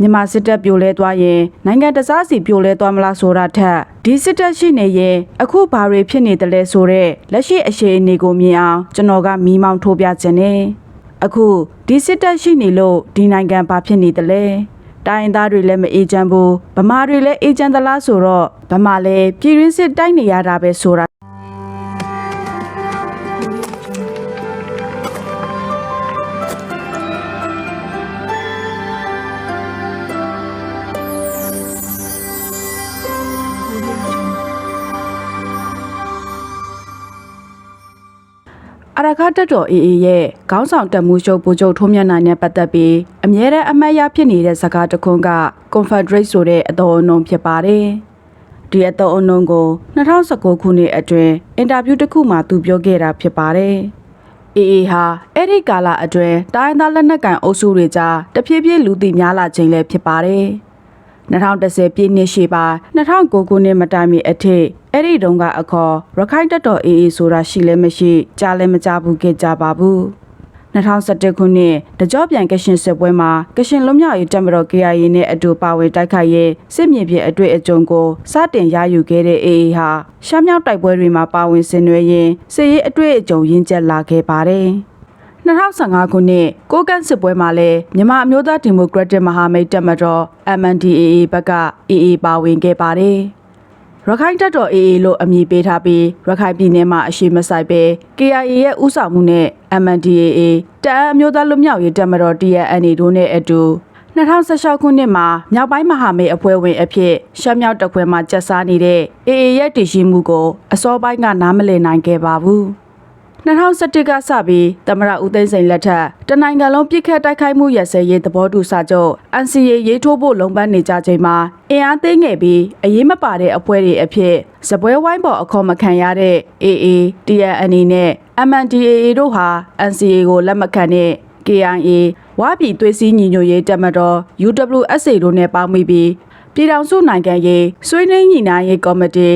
မြန်မာစစ်တပ်ပြိုလဲသွားရင်နိုင်ငံတစားစီပြိုလဲသွားမလားဆိုတာထက်ဒီစစ်တပ်ရှိနေရင်အခုဘာတွေဖြစ်နေတယ်လဲဆိုတော့လက်ရှိအခြေအနေကိုမြင်အောင်ကျွန်တော်ကမီးမောင်းထိုးပြခြင်းနဲ့အခုဒီစစ်တပ်ရှိနေလို့ဒီနိုင်ငံဘာဖြစ်နေတယ်လဲတိုင်းသားတွေလည်းမအေးချမ်းဘူးဗမာတွေလည်းအေးချမ်းသလားဆိုတော့ဗမာလည်းပြည်ရင်းစစ်တိုက်နေရတာပဲဆိုတာ အရခတက်တော်အေးအေးရဲ့ခေါင်းဆောင်တက်မှုရှုပ်ပူချုပ်ထုံးမြတ်နိုင်နဲ့ပတ်သက်ပြီးအမြဲတမ်းအမတ်ရဖြစ်နေတဲ့စကားတစ်ခွန်းက Confederate ဆိုတဲ့အတော်အနှုံဖြစ်ပါတယ်။ဒီအတော်အနှုံကို2019ခုနှစ်အတွင်းအင်တာဗျူးတစ်ခုမှာသူပြောခဲ့တာဖြစ်ပါတယ်။အေးအေးဟာအဲ့ဒီကာလအတွင်းတိုင်းသားလက်နက်ကန်အုပ်စုတွေကြားတဖြည်းဖြည်းလူသိများလာခြင်းလည်းဖြစ်ပါတယ်။ 2010ပြည့်နှစ်ရှိပါ2009ခုနှစ်မတိုင်မီအထိအဲ့ဒီတုန်းကအခေါ်ရခိုင်တပ်တော်အေးအေးဆိုတာရှိလည်းမရှိကြားလည်းမကြားဘူးခဲ့ကြပါဘူး2011ခုနှစ်တကြောပြန်ကရှင်စစ်ပွဲမှာကရှင်လွတ်မြောက်ရေးတပ်မတော် KIA နဲ့အတူပါဝင်တိုက်ခိုက်ရေးစစ်မြေပြင်အတွေ့အကြုံကိုစတင်ရယူခဲ့တဲ့ AA ဟာရှမ်းမြောက်တိုက်ပွဲတွေမှာပါဝင်ဆင်နွှဲရင်းစစ်ရေးအတွေ့အကြုံရင်းကျက်လာခဲ့ပါတယ် 2015ခုနှစ်ကိုကန့်စစ်ပွဲမှာလည်းမြန်မာအမျိုးသားဒီမိုကရက်တစ်မဟာမိတ်တပ်မတော် MNDAA ဘက်က AA ပါဝင်ခဲ့ပါတယ်။ရခိုင်တပ်တော် AA လို့အမည်ပေးထားပြီးရခိုင်ပြည်နယ်မှာအရှိမဆိုင်ပဲ KIA ရဲ့ဥဆောင်မှုနဲ့ MNDAA တအန်းအမျိုးသားလွတ်မြောက်ရေးတပ်မတော် TNA တို့နဲ့အတူ2016ခုနှစ်မှာမြောက်ပိုင်းမဟာမိတ်အဖွဲ့ဝင်အဖြစ်ရှမ်းမြောက်တပ်ခွဲမှာကျက်စားနေတဲ့ AA ရဲ့တည်ရှိမှုကိုအစောပိုင်းကနားမလည်နိုင်ခဲ့ပါဘူး။ 2011ကစပြီးသမရဦးသိန်းစိန်လက်ထက်တနိုင်ငံလုံးပြစ်ခတ်တိုက်ခိုက်မှုရစဲရေးသဘောတူစာချုပ် NCA ရေးထိုးဖို့လုံပန်းနေကြချိန်မှာအင်အားသိမ်းငယ်ပြီးအရေးမပါတဲ့အဖွဲ့တွေအဖြစ်စပွဲဝိုင်းပေါ်အခေါ်မခံရတဲ့ AA, TNN နဲ့ MNDAA တို့ဟာ NCA ကိုလက်မခံတဲ့ KIA ဝါပြည်သွေးစည်းညီညွတ်ရေးတပ်မတော် UWSA တို့နဲ့ပေါင်းမိပြီးပြည်ထောင်စုနိုင်ငံရေးဆွေးနွေးညှိနှိုင်းရေးကော်မတီ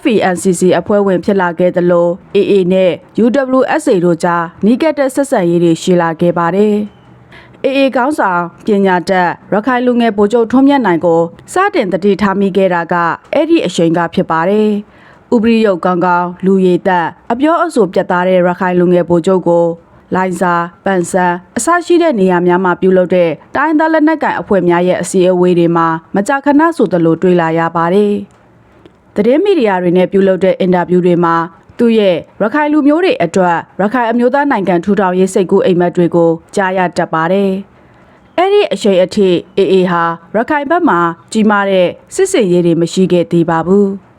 FENCC အဖွဲ့ဝင်ဖြစ်လာခဲ့သလို AA နဲ့ UWSA တို့ကြားနီးကပ်တဲ့ဆက်ဆံရေးတွေရှိလာခဲ့ပါတယ်။ AA ကောင်းဆောင်ပညာတတ်ရခိုင်လူငယ်ဗိုလ်ချုပ်ထွန်းမြတ်နိုင်ကိုစတင်တတိထားမိခဲ့တာကအဲ့ဒီအချိန်ကဖြစ်ပါတယ်။ဥပရိယုတ်ကောင်းကောင်းလူရည်သက်အပြောအဆိုပြတ်သားတဲ့ရခိုင်လူငယ်ဗိုလ်ချုပ်ကိုလိုင်စာပန်ဆန်အစရှိတဲ့နေရာများမှာပြုလုပ်တဲ့တိုင်းသားလက်နက်ကိုင်အဖွဲ့များရဲ့အစည်းအဝေးတွေမှာမကြာခဏဆိုသလိုတွေ့လာရပါတယ်။ သတင်းမီဒီယာတွေနဲ့ပြုလုပ်တဲ့အင်တာဗျူးတွေမှာသူရဲ့ရခိုင်လူမျိုးတွေအတွက်ရခိုင်အမျိုးသားနိုင်ငံထူထောင်ရေးစိတ်ကူးအိမ်မက်တွေကိုကြားရတတ်ပါတယ်။အဲ့ဒီအချိန်အထိအေအေဟာရခိုင်ဘက်မှာကြီးမားတဲ့စစ်စင်ရေးတွေမရှိခဲ့သေးပါဘူး။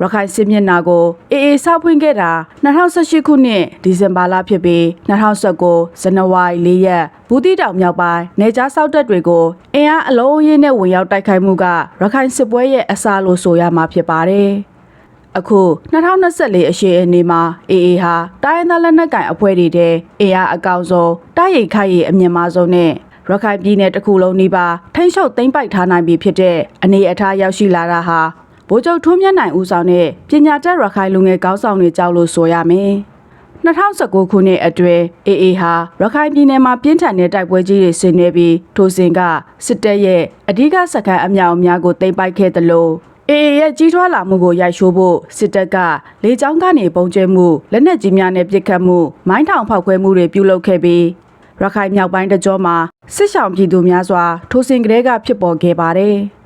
ရခိုင်စစ်မျက်နှာကိုအေအေဆောက်ဖွင့်ခဲ့တာ2018ခုနှစ်ဒီဇင်ဘာလဖြစ်ပြီး2019ဇန်နဝါရီ၄ရက်ဘူးတီတောင်မြောက်ပိုင်းနေကြားဆောက်တပ်တွေကိုအင်အားအလုံးအရင်းနဲ့ဝင်ရောက်တိုက်ခိုက်မှုကရခိုင်စစ်ပွဲရဲ့အစလို့ဆိုရမှာဖြစ်ပါတယ်။အခု2024အရှိအနေမှာ AA ဟာတိုင်းရင်းသားလက်နက်ကိုင်အဖွဲ့တွေတဲ့ AA အကောင်ဆုံးတားရိတ်ခိုက်ရအမြင့်မားဆုံးနဲ့ရခိုင်ပြည်နယ်တစ်ခုလုံးနီးပါးထိန်းချုပ်သိမ်းပိုက်ထားနိုင်ပြီဖြစ်တဲ့အနေအထားရောက်ရှိလာတာဟာ ဗိုလ်ချုပ်ထွန်းမြတ်နိုင်ဦးဆောင်တဲ့ပညာတတ်ရခိုင်လူငယ်ကောင်းဆောင်တွေကြောက်လို့ဆိုရမယ်။2019ခုနှစ်အတွင်း AA ဟာရခိုင်ပြည်နယ်မှာပြင်းထန်တဲ့တိုက်ပွဲကြီးတွေဆင်နွှဲပြီးထိုစဉ်ကစစ်တပ်ရဲ့အဓိကစခန်းအမြောက်အများကိုသိမ်းပိုက်ခဲ့တယ်လို့အေအေရဲ့ကြီးထွားလာမှုကိုရိုက်ရှိုးဖို့စစ်တပ်ကလေကြောင်းကနေပုံကျဲမှုလက်နက်ကြီးများနဲ့ပစ်ခတ်မှုမိုင်းထောင်ဖောက်ခွဲမှုတွေပြုလုပ်ခဲ့ပြီးရခိုင်မြောက်ပိုင်းတကြောမှာစစ်ဆောင်ပြည်သူများစွာထိုစဉ်ကလေးကဖြစ်ပေါ်ခဲ့ပါတယ်။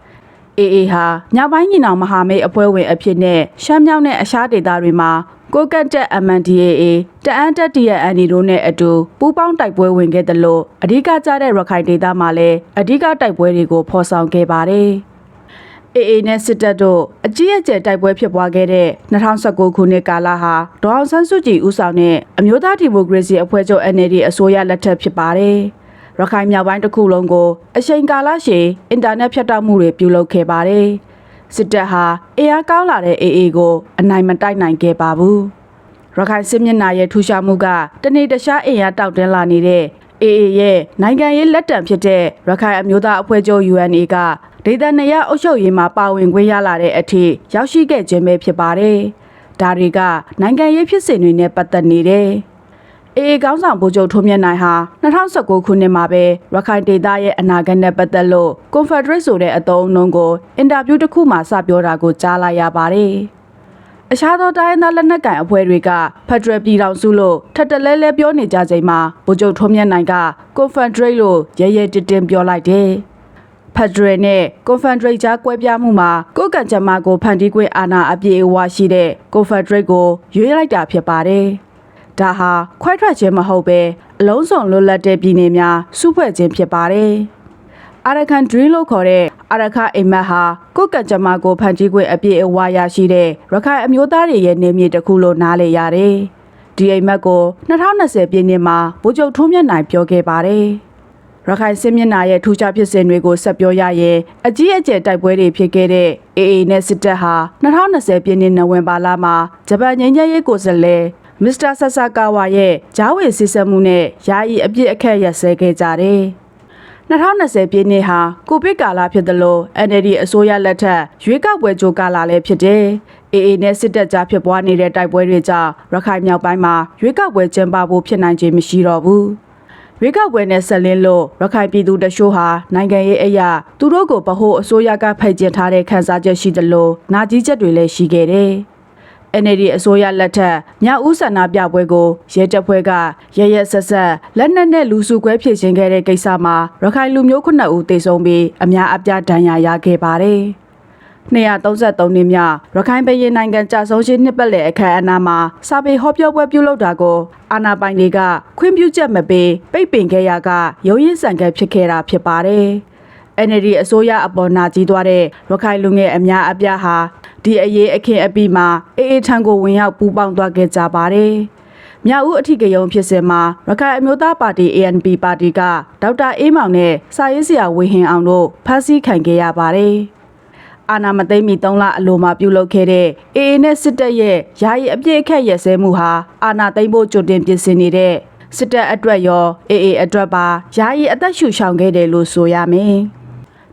AA ဟာမြောက်ပိုင်းညီနောင်မဟာမိတ်အဖွဲ့ဝင်အဖြစ်နဲ့ရှမ်းမြောက်နဲ့အခြားဒေသတွေမှာကိုကတ်တက် MNDAA တအန်တက် TNN တို့နဲ့အတူပူးပေါင်းတိုက်ပွဲဝင်ခဲ့တယ်လို့အဓိကကျတဲ့ရခိုင်ဒေသမှာလည်းအဓိကတိုက်ပွဲတွေကိုဖော်ဆောင်ခဲ့ပါတယ်။ AA နဲ့စစ်တပ်တို့အကြီးအကျယ်တိုက်ပွဲဖြစ်ပွားခဲ့တဲ့2019ခုနှစ်ကာလဟာဒေါအောင်ဆန်းစုကြည်ဦးဆောင်တဲ့အမျိုးသားဒီမိုကရေစီအဖွဲ့ချုပ် NLD အစိုးရလက်ထက်ဖြစ်ပါတယ်။ ရခိုင်မြောက်ပိုင်းတစ်ခုလုံးကိုအချိန်ကာလရှည်အင်တာနက်ဖြတ်တောက်မှုတွေပြုလုပ်ခဲ့ပါတယ်။စစ်တပ်ဟာအင်အားကောင်းလာတဲ့ AA ကိုအနိုင်မတိုက်နိုင်ခဲ့ပါဘူး။ရခိုင်စစ်မျက်နှာရဲ့ထူးခြားမှုကတနေ့တခြားအင်အားတောက်တင်းလာနေတဲ့ AA ရဲ့နိုင်ငံရေးလက်တံဖြစ်တဲ့ရခိုင်အမျိုးသားအဖွဲ့ချုပ် UNA ကဒေသနေရအုပ်ချုပ်ရေးမှာပါဝင်ခွင့်ရလာတဲ့အထိရောက်ရှိခဲ့ခြင်းပဲဖြစ်ပါတယ်။ဒါတွေကနိုင်ငံရေးဖြစ်စဉ်တွေနဲ့ပတ်သက်နေတယ်။ အေအေကောင်းဆောင်ဗိုလ်ချုပ်ထွန်းမြတ်နိုင်ဟာ2019ခုနှစ်မှာပဲရခိုင်ဒေသရဲ့အနာဂတ်နဲ့ပတ်သက်လို့ Confederate ဆိုတဲ့အသုံးအနှုန်းကိုအင်တာဗျူးတစ်ခုမှစပြောတာကိုကြားလိုက်ရပါတယ်။အခြားသောတိုင်းရင်းသားလက်နက်ကိုင်အဖွဲ့တွေကဖက်ဒရယ်ပြည်ထောင်စုလို့ထပ်တလဲလဲပြောနေကြချိန်မှာဗိုလ်ချုပ်ထွန်းမြတ်နိုင်က Confederate လို့ရဲရဲတင်းတင်းပြောလိုက်တယ်။ဖက်ဒရယ်နဲ့ကွန်ဖက်ဒရိတ်ကြားကွဲပြားမှုမှာကိုယ်ကံကြမ္မာကိုဖန်တီးခွင့်အာဏာအပြည့်အဝရှိတဲ့ကွန်ဖက်ဒရိတ်ကိုရွေးလိုက်တာဖြစ်ပါတယ်။ ဒါဟာခွဲထွက်ခြင်းမဟုတ်ပဲအလုံးစုံလွတ်လပ်တဲ့ပြည်နယ်များစုဖွဲ့ခြင်းဖြစ်ပါတယ်။အာရကန်ဒရီလို့ခေါ်တဲ့အာရခအိမ်မက်ဟာကိုယ်ကံကြမ္မာကိုဖန်တီးခွင့်အပြည့်အဝရရှိတဲ့ရခိုင်အမျိုးသားတွေရဲ့နေမြေတစ်ခုလို့နားလည်ရတယ်။ဒီအိမ်မက်ကို2020ပြည့်နှစ်မှာဗိုလ်ချုပ်ထွန်းမြတ်နိုင်ပြောခဲ့ပါတယ်။ရခိုင်စစ်မျက်နှာရဲ့ထူးခြားဖြစ်စဉ်တွေကိုဆက်ပြောရရင်အကြီးအကျယ်တိုက်ပွဲတွေဖြစ်ခဲ့တဲ့ AA နဲ့စစ်တပ်ဟာ2020ပြည့်နှစ်နိုဝင်ဘာလမှာဂျပန်ငြိမ်းချမ်းရေးကိုယ်စားလှယ် မစ္စတာဆဆာကာဝါရဲ့ဂျားဝင်စစ်ဆက်မှုနဲ့ယာယီအပြစ်အခက်ရက်စဲခဲ့ကြတယ်။2020ပြည့်နှစ်ဟာကိုဗစ်ကာလဖြစ်သလို NLD အစိုးရလက်ထက်ရွေးကောက်ပွဲကြိုကာလလည်းဖြစ်တယ်။ AA နဲ့စစ်တပ်ကြားဖြစ်ပွားနေတဲ့တိုက်ပွဲတွေကြောင့်ရခိုင်မြောက်ပိုင်းမှာရွေးကောက်ပွဲကျင်းပဖို့ဖြစ်နိုင်ခြင်းမရှိတော့ဘူး။ရွေးကောက်ပွဲနဲ့ဆက်လင်းလို့ရခိုင်ပြည်သူတချို့ဟာနိုင်ငံရေးအရာသူတို့ကိုဗဟိုအစိုးရကဖိတ်ကျင်ထားတဲ့ခန်းစားချက်ရှိသလိုနာကြီးချက်တွေလည်းရှိခဲ့တယ်။ NLD အစိုးရလက်ထက်မြောက်ဦးဆန္ဒပြပွဲကိုရဲတပ်ဖွဲ့ကရရဆက်ဆက်လက်နက်နဲ့လူစုခွဲဖြည့်ရှင်ခဲ့တဲ့ကိစ္စမှာရခိုင်လူမျိုးခုနှစ်ဦးသေဆုံးပြီးအများအပြားဒဏ်ရာရခဲ့ပါတယ်။233နှစ်မြောက်ရခိုင်ပြည်နိုင်ငံကြာဆုံးခြင်းနှစ်ပတ်လည်အခမ်းအနားမှာစာပေဟောပြောပွဲပြုလုပ်တာကိုအာနာပိုင်တွေကခွင့်ပြုချက်မပေးပိတ်ပင်ခဲ့ရကရုံးရင်ဆန်ကဖြစ်ခဲ့တာဖြစ်ပါတယ်။ NLD အစိုးရအပေါ်နာကြီးသွားတဲ့ရခိုင်လူငယ်အများအပြားဟာ ဒီအရေးအခင်းအပြီးမှာအေးအေးထံကိုဝင်ရောက်ပူးပေါင်းသွားခဲ့ကြပါတယ်။မြောက်ဦးအထီးကယုံဖြစ်စဉ်မှာရခိုင်အမျိုးသားပါတီ ANP ပါတီကဒေါက်တာအေးမောင်နဲ့စာရေးဆရာဝေဟင်အောင်တို့ဖမ်းဆီးခံခဲ့ရပါတယ်။အာနာမသိမ့်မီ3လအလိုမှာပြုလုပ်ခဲ့တဲ့ AA နဲ့စစ်တပ်ရဲ့ယာယီအပြည့်အခက်ရက်စဲမှုဟာအာနာသိမ့်ဖို့ကြိုတင်ပြင်ဆင်နေတဲ့စစ်တပ်အတွက်ရော AA အတွက်ပါယာယီအသက်ရှူရှောင်ခဲ့တယ်လို့ဆိုရမယ်။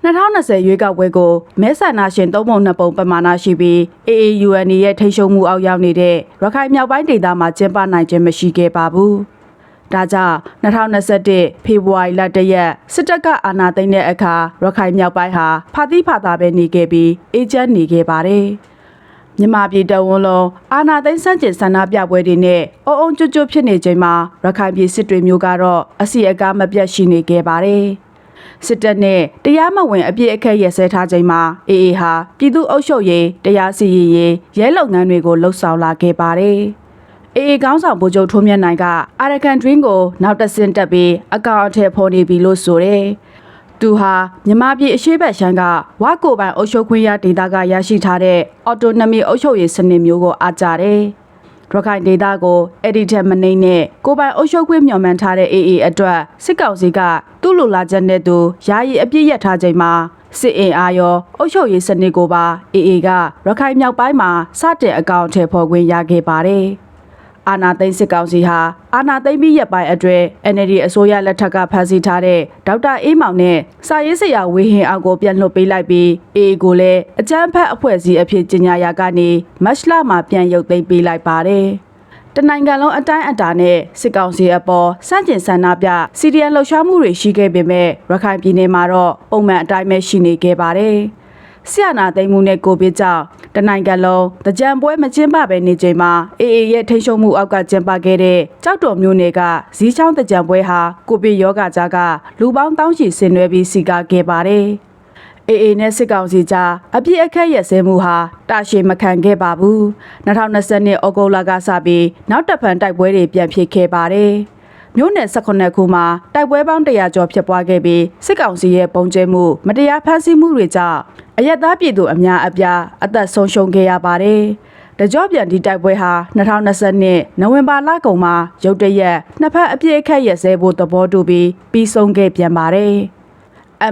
2020ရွေးကောက်ပွဲကိုမဲဆန္ဒရှင်သုံးပုံနှစ်ပုံပမာဏရှိပြီး AAUN ရဲ့ထိန်းချုပ်မှုအောက်ရောက်နေတဲ့ရခိုင်မြောက်ပိုင်းဒေသမှာကျင်းပနိုင်ခြင်းမရှိခဲ့ပါဘူး။ဒါကြောင့်2021ဖေဖော်ဝါရီလတရက်စစ်တပ်ကအာဏာသိမ်းတဲ့အခါရခိုင်မြောက်ပိုင်းဟာဖာတိဖာသာပဲနေခဲ့ပြီးအေဂျင့်နေခဲ့ပါတယ်။မြန်မာပြည်တဝန်းလုံးအာဏာသိမ်းဆန့်ကျင်ဆန္ဒပြပွဲတွေနဲ့အုံအုံကျွတ်ကျွတ်ဖြစ်နေချိန်မှာရခိုင်ပြည်စစ်တွေမျိုးကတော့အစီအကားမပြတ်ရှိနေခဲ့ပါတယ်။ စစ်တပ်နဲ့တရားမဝင်အပြစ်အခက်ရစဲထားချိန်မှာအေအေဟာပြည်သူ့အုပ်ချုပ်ရေးတရားစီရင်ရေးရဲလုပ်ငန်းတွေကိုလှုပ်ဆောင်လာခဲ့ပါတယ်။အေအေကောင်းဆောင်ဗိုလ်ချုပ်ထွန်းမြတ်နိုင်ကအာရကန်ဒရင်းကိုနောက်တစ်ဆင့်တက်ပြီးအကောင့်အထည်ဖော်နေပြီလို့ဆိုတယ်။သူဟာမြမပြည်အရှိတ်ရှမ်းကဝါကိုပိုင်အုပ်ချုပ်ခွင့်ရဒေသကရရှိထားတဲ့အော်တိုနမီအုပ်ချုပ်ရေးစနစ်မျိုးကိုအားကြတယ်။ ရခိုင်ဒေသကိုအဲ့ဒီထက်မနှိမ့်နဲ့ကိုပိုင်အုပ်ချုပ်ခွင့်မျှော်မှန်းထားတဲ့ AA အတွက်စစ်ကောင်စီကသူ့လိုလာချက်နဲ့သူယာယီအပြစ်ရထားချိန်မှာစစ်အင်အားရောအုပ်ချုပ်ရေးစနစ်ကိုပါ AA ကရခိုင်မြောက်ပိုင်းမှာစတင်အကောင့်ထဲပေါ်ခွင့်ရခဲ့ပါတယ်။ အာနာသိန်းစစ်ကောင်စီဟာအာနာသိန်းပြီးရက်ပိုင်းအတွင်း NLD အစိုးရလက်ထက်ကဖမ်းဆီးထားတဲ့ဒေါက်တာအေးမောင်နဲ့စာရေးဆရာဝေဟင်အောင်ကိုပြန်လွှတ်ပေးလိုက်ပြီး AA ကိုလည်းအကြမ်းဖက်အဖွဲ့အစည်းအဖြစ်ကြီးညာရာကနေမတ်လမှာပြန်ရုပ်သိမ်းပေးလိုက်ပါတယ်။တနိုင်ငံလုံးအတိုင်းအတာနဲ့စစ်ကောင်စီအပေါ်စန့်ကျင်ဆန္ဒပြစီဒီအန်လှုပ်ရှားမှုတွေရှိခဲ့ပေမဲ့ရခိုင်ပြည်နယ်မှာတော့ပုံမှန်အတိုင်းပဲရှိနေခဲ့ပါတယ်။ ဆရာနာသိမ်းမှုနဲ့ကိုဗစ်ကြောင့်တနိုင်ငံလုံးတကြံပွဲမကျင်းပပဲနေချိန်မှာအေအေရဲ့ထိန်းချုပ်မှုအောက်ကကျင်းပခဲ့တဲ့ကြောက်တော်မျိုးနယ်ကဇီးချောင်းတကြံပွဲဟာကိုဗစ်ရောဂါကြားကလူပေါင်းတောင်းချီဆင်နွှဲပြီးစီကာခဲ့ပါတယ်။အေအေနဲ့စစ်ကောင်စီကြားအပြစ်အခက်ရစဲမှုဟာတာရှည်မခံခဲ့ပါဘူး2020နှစ်ဩဂုတ်လကစပြီးနောက်တစ်ဖန်တိုက်ပွဲတွေပြန်ဖြစ်ခဲ့ပါတယ် မြို့နယ်18ခုမှာတိုက်ပွဲပေါင်း100ကျော်ဖြစ်ပွားခဲ့ပြီးစစ်ကောင်စီရဲ့ပုံကျဲမှုမတရားဖမ်းဆီးမှုတွေကြောင့်အရက်သားပြည်သူအများအပြားအသက်ဆုံးရှုံးခဲ့ရပါတယ်။တကြော့ပြန်ဒီတိုက်ပွဲဟာ2020နိုဝင်ဘာလကုန်မှာရုတ်တရက်နှစ်ဖက်အပြည့်အခက်ရက်စဲဖို့သဘောတူပြီးပြီးဆုံးခဲ့ပြန်ပါတယ်။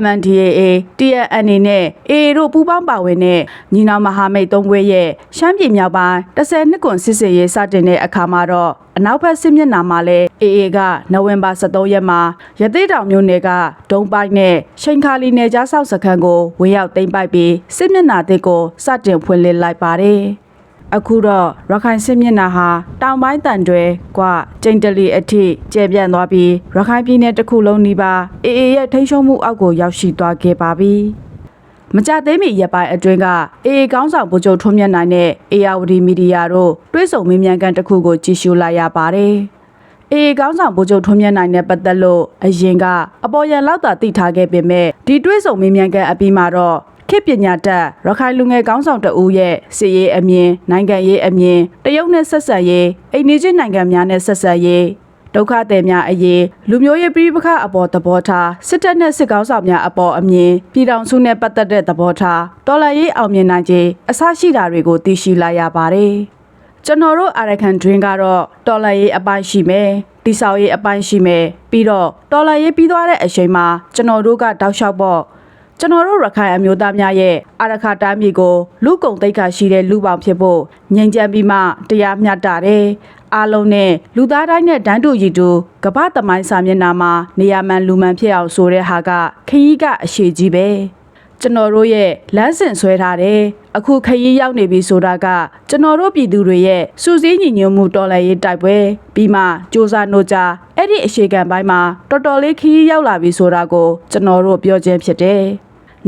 MNDAA TNN နဲ့ AA တို့ပူးပေါင်းပါဝင်တဲ့ညီနောင်မဟာမိတ်သုံးခွဲရဲ့ရှမ်းပြည်မြောက်ပိုင်း10နှစ်ကွန်စစ်စေးရေးစတင်တဲ့အခါမှာတော့အနောက်ဘက်စစ်မျက်နှာမှာလဲ AA ကနိုဝင်ဘာ23ရက်မှာရသေးတောင်မြို့နယ်ကဒုံပိုက်နဲ့ရှိန်ခါလီနယ်ကြားဆောက်စခန်းကိုဝင်ရောက်သိမ်းပိုက်ပြီးစစ်မျက်နှာတစ်ကိုစတင်ဖွင့်လှစ်လိုက်ပါတယ်။ အခုတော့ရခိုင်စစ်မျက်နှာဟာတောင်ပိုင်းတန်တွေကွာကျိန်တလီအထိကျပြန့်သွားပြီးရခိုင်ပြည်နယ်တစ်ခုလုံးနီးပါးအေအေရဲ့ထိန်းချုပ်မှုအောက်ကိုရောက်ရှိသွားခဲ့ပါပြီမကြသေးမီရက်ပိုင်းအတွင်းကအေအေကောင်းဆောင်ဗိုလ်ချုပ်ထွန်းမြတ်နိုင်နဲ့အေယာဝတီမီဒီယာတို့တွဲဆုံမင်းမြန်ကန်တစ်ခုကိုကြည့်ရှုလိုက်ရပါတယ်အေအေကောင်းဆောင်ဗိုလ်ချုပ်ထွန်းမြတ်နိုင်နဲ့ပတ်သက်လို့အရင်ကအပေါ်ရန်လောက်သာသိထားခဲ့ပေမဲ့ဒီတွဲဆုံမင်းမြန်ကန်အပြီးမှာတော့ ခေတ်ပညာတတ်ရခိုင်လူငယ်ကောင်းဆောင်တဦးရဲ့စီရေးအမြင်နိုင်ငံရေးအမြင်တရုတ်နဲ့ဆက်ဆက်ရေးအိမ်နီးချင်းနိုင်ငံများနဲ့ဆက်ဆက်ရေးဒုက္ခသည်များအရေးလူမျိုးရေးပြည်ပခအပေါ်သဘောထားစစ်တပ်နဲ့စစ်ကောင်းဆောင်များအပေါ်အမြင်ပြည်ထောင်စုနဲ့ပတ်သက်တဲ့သဘောထားတော်လှန်ရေးအောင်မြင်နိုင်ခြင်းအစရှိတာတွေကိုသိရှိလာရပါတယ်ကျွန်တော်တို့အာရကန်ဒရင်းကတော့တော်လှန်ရေးအပိုင်းရှိမယ်တိဆောက်ရေးအပိုင်းရှိမယ်ပြီးတော့တော်လှန်ရေးပြီးသွားတဲ့အချိန်မှာကျွန်တော်တို့ကတောက်လျှောက်ပေါ့ ကျွန်တော်တို့ရခိုင်အမျိုးသားများရဲ့အာရခတိုင်းပြည်ကိုလူကုံတိတ်ခါရှိတဲ့လူပေါင်းဖြစ်ဖို့ငြိမ်ချမ်းပြီးမှတရားမျှတတယ်အားလုံးနဲ့လူသားတိုင်းနဲ့ဒန်းတူရီတူကပ္ပသမိုင်းစာမျက်နှာမှာနေရာမှန်လူမှန်ဖြစ်အောင်ဆိုတဲ့ဟာကခရီးကအရှိကြီးပဲကျွန်တော်တို့ရဲ့လမ်းစဉ်ဆွဲထားတယ်အခုခရီးရောက်နေပြီဆိုတာကကျွန်တော်တို့ပြည်သူတွေရဲ့စူးစီးညီညွတ်မှုတော်လှန်ရေးတိုက်ပွဲပြီးမှစ조사နှုတ်ကြအဲ့ဒီအရှိကံပိုင်းမှာတော်တော်လေးခရီးရောက်လာပြီဆိုတာကိုကျွန်တော်တို့ပြောခြင်းဖြစ်တယ်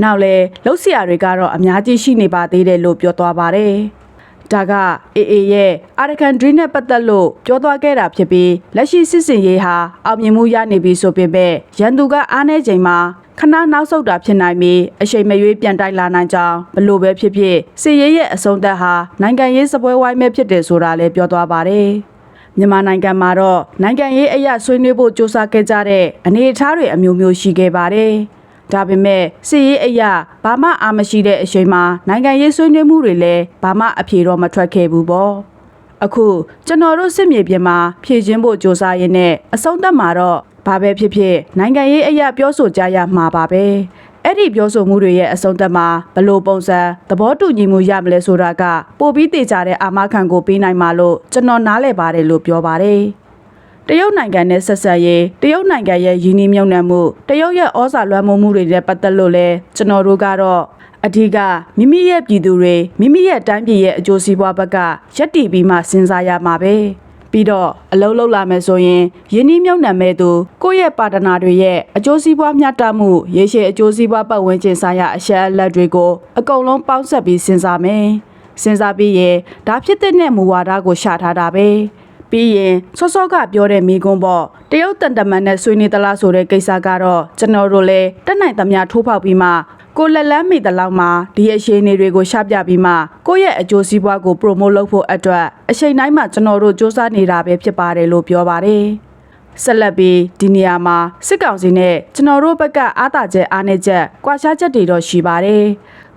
နောက်လဲလှုပ်ဆရာတွေကတော့အများကြီးရှိနေပါသေးတယ်လို့ပြောသွားပါတယ်။ဒါကအေအေရဲ့အာရကန်ဒရီနဲ့ပတ်သက်လို့ပြောသွားခဲ့တာဖြစ်ပြီးလက်ရှိစစ်စင်ရေးဟာအောင်မြင်မှုရနေပြီဆိုပေမဲ့ရန်သူကအားနေချိန်မှာခဏနောက်ဆုတ်တာဖြစ်နိုင်ပြီးအချိန်မရွေးပြန်တိုက်လာနိုင်ကြောင်းဘလို့ပဲဖြစ်ဖြစ်စစ်ရေးရဲ့အဆုံးသတ်ဟာနိုင်ငံရေးစပွဲဝိုင်းပဲဖြစ်တယ်ဆိုတာလည်းပြောသွားပါတယ်။မြန်မာနိုင်ငံမှာတော့နိုင်ငံရေးအရာဆွေးနွေးဖို့စ조사ခဲ့ကြတဲ့အနေအထားတွေအမျိုးမျိုးရှိခဲ့ပါတယ်။ ဒါပေမဲ့စစ်ရေးအရာဘာမှအာမရှိတဲ့အချိန်မှာနိုင်ငံရေးဆွေးနွေးမှုတွေလည်းဘာမှအဖြေတော့မထွက်ခဲ့ဘူးပေါ့။အခုကျွန်တော်တို့စစ်မြေပြင်မှာဖြည့်ချင်းဖို့စ조사ရင်းနဲ့အဆုံးသတ်မှာတော့ဘာပဲဖြစ်ဖြစ်နိုင်ငံရေးအရာပြောဆိုကြရမှာပါပဲ။အဲ့ဒီပြောဆိုမှုတွေရဲ့အဆုံးသတ်မှာဘလို့ပုံစံသဘောတူညီမှုရမလဲဆိုတာကပိုပြီးတေချာတဲ့အာမခံကိုပေးနိုင်မှာလို့ကျွန်တော်နားလည်ပါတယ်လို့ပြောပါတယ်။ တရုတ်နိုင်ငံနဲ့ဆက်ဆက်ရေးတရုတ်နိုင်ငံရဲ့ယင်းနှမြုံနှံမှုတရုတ်ရဲ့ဩဇာလွှမ်းမိုးမှုတွေနဲ့ပတ်သက်လို့လဲကျွန်တော်တို့ကတော့အဓိကမိမိရဲ့ပြည်သူတွေမိမိရဲ့တိုင်းပြည်ရဲ့အကျိုးစီးပွားဘက်ကရက်တည်ပြီးမှစဉ်းစားရမှာပဲပြီးတော့အလုံးလုံးလာမယ်ဆိုရင်ယင်းနှမြုံနှံမဲ့သူကိုယ့်ရဲ့ပါတနာတွေရဲ့အကျိုးစီးပွားမျှတမှုရေရှည်အကျိုးစီးပွားပတ်ဝန်းကျင်ဆိုင်ရာအရှက်အလက်တွေကိုအကုန်လုံးပေါင်းစပ်ပြီးစဉ်းစားမယ်စဉ်းစားပြီးရင်ဒါဖြစ်တဲ့မူဝါဒကိုရှာထားတာပဲ ပြီးရင်စောစောကပြောတဲ့မိကွန်းပေါ့တရုတ်တန်တမန်နဲ့ဆွေးနွေးသလားဆိုတဲ့ကိစ္စကတော့ကျွန်တော်တို့လည်းတက်နိုင်သမျှထိုးဖောက်ပြီးမှကိုလက်လန်းမိတလောက်မှာဒီအရှိန်တွေကိုရှာပြပြီးမှကိုယ့်ရဲ့အကျိုးစီးပွားကို promote လုပ်ဖို့အတွက်အချိန်တိုင်းမှာကျွန်တော်တို့စ조사နေတာပဲဖြစ်ပါတယ်လို့ပြောပါတယ်ဆက်လက်ပြီးဒီနေရာမှာစစ်ကောင်စီနဲ့ကျွန်တော်တို့ဘက်ကအာသာချက်အားနေချက်ကွာခြားချက်တွေတော့ရှိပါတယ်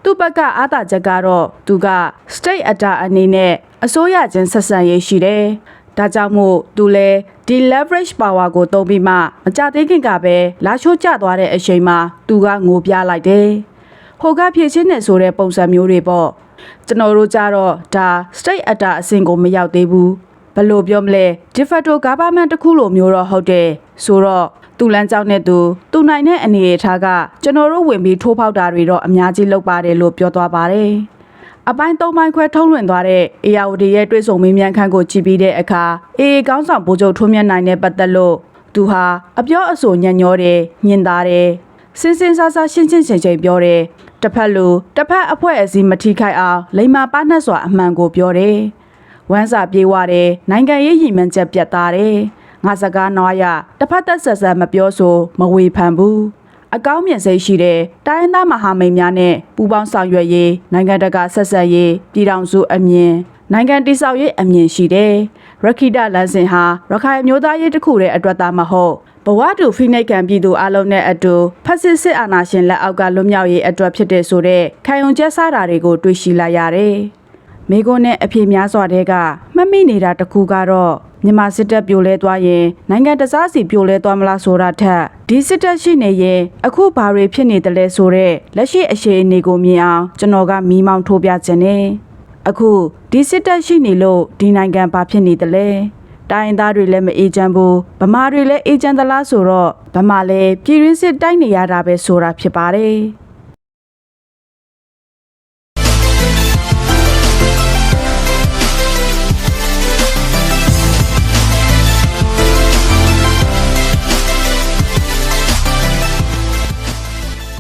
သူ့ဘက်ကအာသာချက်ကတော့သူက state atta အနေနဲ့အစိုးရချင်းဆက်ဆံရေးရှိတယ်။ ဒါကြောင့်မို့သူလဲဒီ leverage power ကိုသုံးပြီးမှမကြသေးခင်ကပဲလာချိုးကျသွားတဲ့အချိန်မှာသူကငိုပြလိုက်တယ်။ဟိုကဖြည့်ချင်းနေဆိုတဲ့ပုံစံမျိုးတွေပေါ့။ကျွန်တော်တို့ကြတော့ဒါ state atta အဆင့်ကိုမရောက်သေးဘူး။ဘယ်လိုပြောမလဲ de facto government တစ်ခုလိုမျိုးတော့ဟုတ်တယ်။ဆိုတော့သူလန်းကြောင်းနဲ့သူသူနိုင်တဲ့အနေအထားကကျွန်တော်တို့ဝင်ပြီးထိုးဖောက်တာတွေတော့အများကြီးလုပ်ပါတယ်လို့ပြောသွားပါတယ်။ အပိုင်း၃ပိုင်းခွဲထုံးလွှင့်သွားတဲ့အေယာဝတီရဲ့တွဲဆုံမင်းမြန်ခန့်ကိုကြည့်ပြီးတဲ့အခါအေအေကောင်းဆောင်ဗိုလ်ချုပ်ထွန်းမြတ်နိုင်နဲ့ပတ်သက်လို့သူဟာအပြောအဆိုညံ့ညောတယ်ညင်သားတယ်စင်စင်ဆာဆာရှင်းရှင်းချိန်ချိန်ပြောတယ်တစ်ဖက်လူတစ်ဖက်အဖွဲ့အစည်းမထိခိုက်အောင်လိမ္မာပါနှက်စွာအမှန်ကိုပြောတယ်ဝမ်းစာပြေးဝတယ်နိုင်ငံရေးရည်မှန်းချက်ပြတ်သားတယ်ငါစကားနွားရတစ်ဖက်သက်ဆက်ဆက်မပြောဆိုမဝေဖန်ဘူး အကောင်းမြင်စိတ်ရှိတဲ့တိုင်းရင်းသားမဟာမိတ်များနဲ့ပူးပေါင်းဆောင်ရွက်ရေးနိုင်ငံတကာဆက်ဆက်ရေးပြည်ထောင်စုအမြင်နိုင်ငံတည်ဆောက်ရေးအမြင်ရှိတယ်ရခိတလန်းစင်ဟာရခိုင်အမျိုးသားရေးတစ်ခုရဲ့အတွက်သားမဟုတ်ဘဝတူဖိနှိတ်ခံပြည်သူအလုံးနဲ့အတူဖက်စစ်စစ်အာဏာရှင်လက်အောက်ကလွတ်မြောက်ရေးအတွက်ဖြစ်တဲ့ဆိုတဲ့ခံယူချက်စားတာတွေကိုတွေ့ရှိလိုက်ရတယ် မိကွန်းနဲ့အပြေများစွာတဲ့ကမှတ်မိနေတာတစ်ခုကတော့မြန်မာစစ်တပ်ပြိုလဲသွားရင်နိုင်ငံတစားစီပြိုလဲသွားမလားဆိုတာထက်ဒီစစ်တပ်ရှိနေရင်အခုဘာတွေဖြစ်နေတယ်လဲဆိုတော့လက်ရှိအခြေအနေကိုမြင်အောင်ကျွန်တော်ကမီးမောင်းထိုးပြခြင်းနဲ့အခုဒီစစ်တပ်ရှိနေလို့ဒီနိုင်ငံဘာဖြစ်နေတယ်လဲတိုင်းသားတွေလည်းမအေးချမ်းဘူးဗမာတွေလည်းအေးချမ်းသလားဆိုတော့ဗမာလည်းပြည်ရင်းစစ်တိုက်နေရတာပဲဆိုတာဖြစ်ပါတယ်